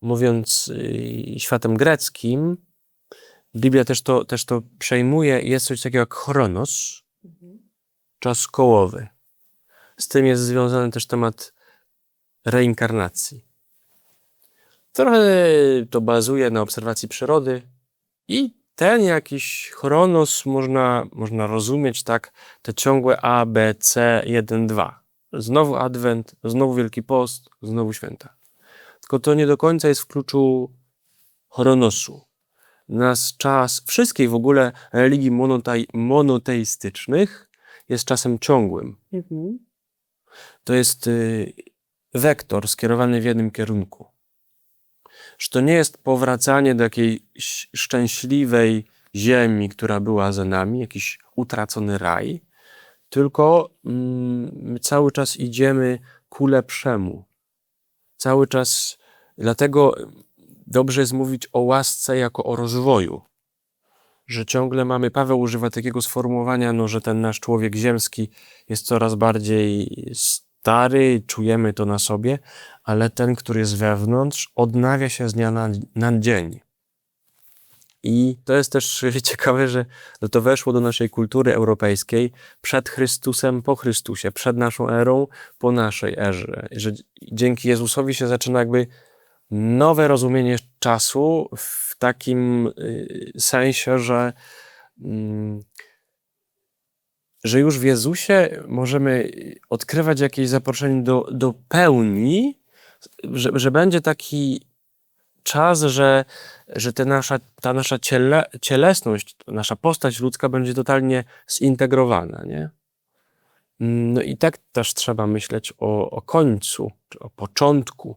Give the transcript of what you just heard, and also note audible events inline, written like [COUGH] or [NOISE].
mówiąc y, światem greckim, Biblia też to, też to przejmuje, jest coś takiego jak chronos, czas kołowy. Z tym jest związany też temat reinkarnacji. Trochę to bazuje na obserwacji przyrody i ten jakiś chronos można, można rozumieć tak, te ciągłe A, B, C, 1, 2. Znowu Adwent, znowu Wielki Post, znowu święta. Tylko to nie do końca jest w kluczu chronosu. Nas czas wszystkich w ogóle religii monoteistycznych jest czasem ciągłym. Mhm. To jest y, wektor skierowany w jednym kierunku. Że to nie jest powracanie do jakiejś szczęśliwej ziemi, która była za nami, jakiś utracony raj, tylko mm, cały czas idziemy ku lepszemu. Cały czas, dlatego dobrze jest mówić o łasce jako o rozwoju. Że ciągle mamy, Paweł używa takiego sformułowania, no, że ten nasz człowiek ziemski jest coraz bardziej stary, czujemy to na sobie, ale ten, który jest wewnątrz, odnawia się z dnia na, na dzień. I to jest też [LAUGHS] ciekawe, że no to weszło do naszej kultury europejskiej przed Chrystusem, po Chrystusie, przed naszą erą, po naszej erze. Że dzięki Jezusowi się zaczyna jakby nowe rozumienie czasu w takim y, sensie, że, mm, że już w Jezusie możemy odkrywać jakieś zaproszenie do, do pełni, że, że będzie taki czas, że, że te nasza, ta nasza ciele, cielesność, nasza postać ludzka będzie totalnie zintegrowana, nie? No i tak też trzeba myśleć o, o końcu, o początku